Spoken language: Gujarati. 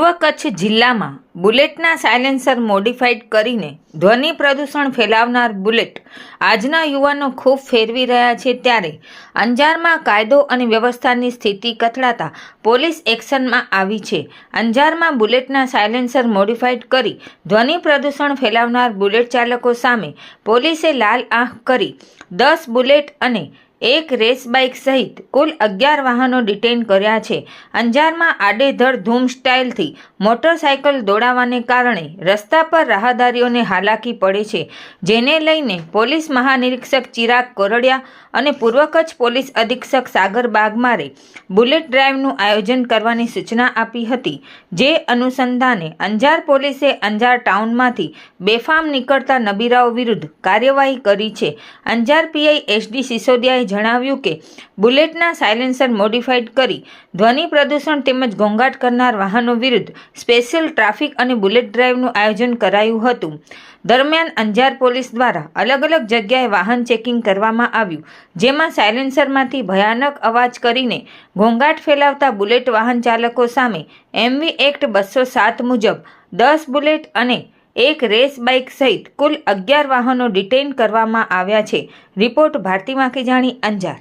પૂર્વ કચ્છ જિલ્લામાં બુલેટના સાયલેન્સર મોડિફાઈડ કરીને ધ્વનિ પ્રદૂષણ ફેલાવનાર બુલેટ આજના યુવાનો ખૂબ ફેરવી રહ્યા છે ત્યારે અંજારમાં કાયદો અને વ્યવસ્થાની સ્થિતિ કથળાતા પોલીસ એક્શનમાં આવી છે. અંજારમાં બુલેટના સાયલેન્સર મોડિફાઈડ કરી ધ્વનિ પ્રદૂષણ ફેલાવનાર બુલેટ ચાલકો સામે પોલીસે લાલ આંખ કરી દસ બુલેટ અને એક રેસ બાઇક સહિત કુલ અગિયાર વાહનો ડિટેન કર્યા છે. અંજારમાં આડેધડ ધૂમ સ્ટાઇલથી મોટરસાયકલ દોડાવાને કારણે રસ્તા પર રાહદારીઓને હાલાકી પડે છે, જેને લઈને પોલીસ મહાનિરીક્ષક ચિરાગ કોરડિયા અને પૂર્વ કચ્છ પોલીસ અધિક્ષક સાગર બાગમારે બુલેટ ડ્રાઈવનું આયોજન કરવાની સૂચના આપી હતી, જે અનુસંધાને અંજાર પોલીસે અંજાર ટાઉનમાંથી બેફામ નીકળતા નબીરાઓ વિરુદ્ધ કાર્યવાહી કરી છે. અંજાર પીઆઈ એસડી સિસોદિયાએ જણાવ્યું કે બુલેટના સાયલેન્સર મોડિફાઈડ કરી ધ્વનિ પ્રદૂષણ તેમજ ઘોંઘાટ કરનાર વાહનો વિરુદ્ધ સ્પેશિયલ ટ્રાફિક અને બુલેટ ડ્રાઈવનું આયોજન કરાયું હતું. દરમિયાન અંજાર પોલીસ દ્વારા અલગ અલગ જગ્યાએ વાહન ચેકિંગ કરવામાં આવ્યું, જેમાં સાયલેન્સરમાંથી ભયાનક અવાજ કરીને ઘોંઘાટ ફેલાવતા બુલેટ વાહન ચાલકો સામે એમવી એક્ટ બસો સાત મુજબ દસ બુલેટ અને એક રેસ બાઇક સહિત કુલ અગિયાર વાહનો ડિટેઇન કરવામાં આવ્યા છે. રિપોર્ટ ભારતી માખીજાણી અંજાર.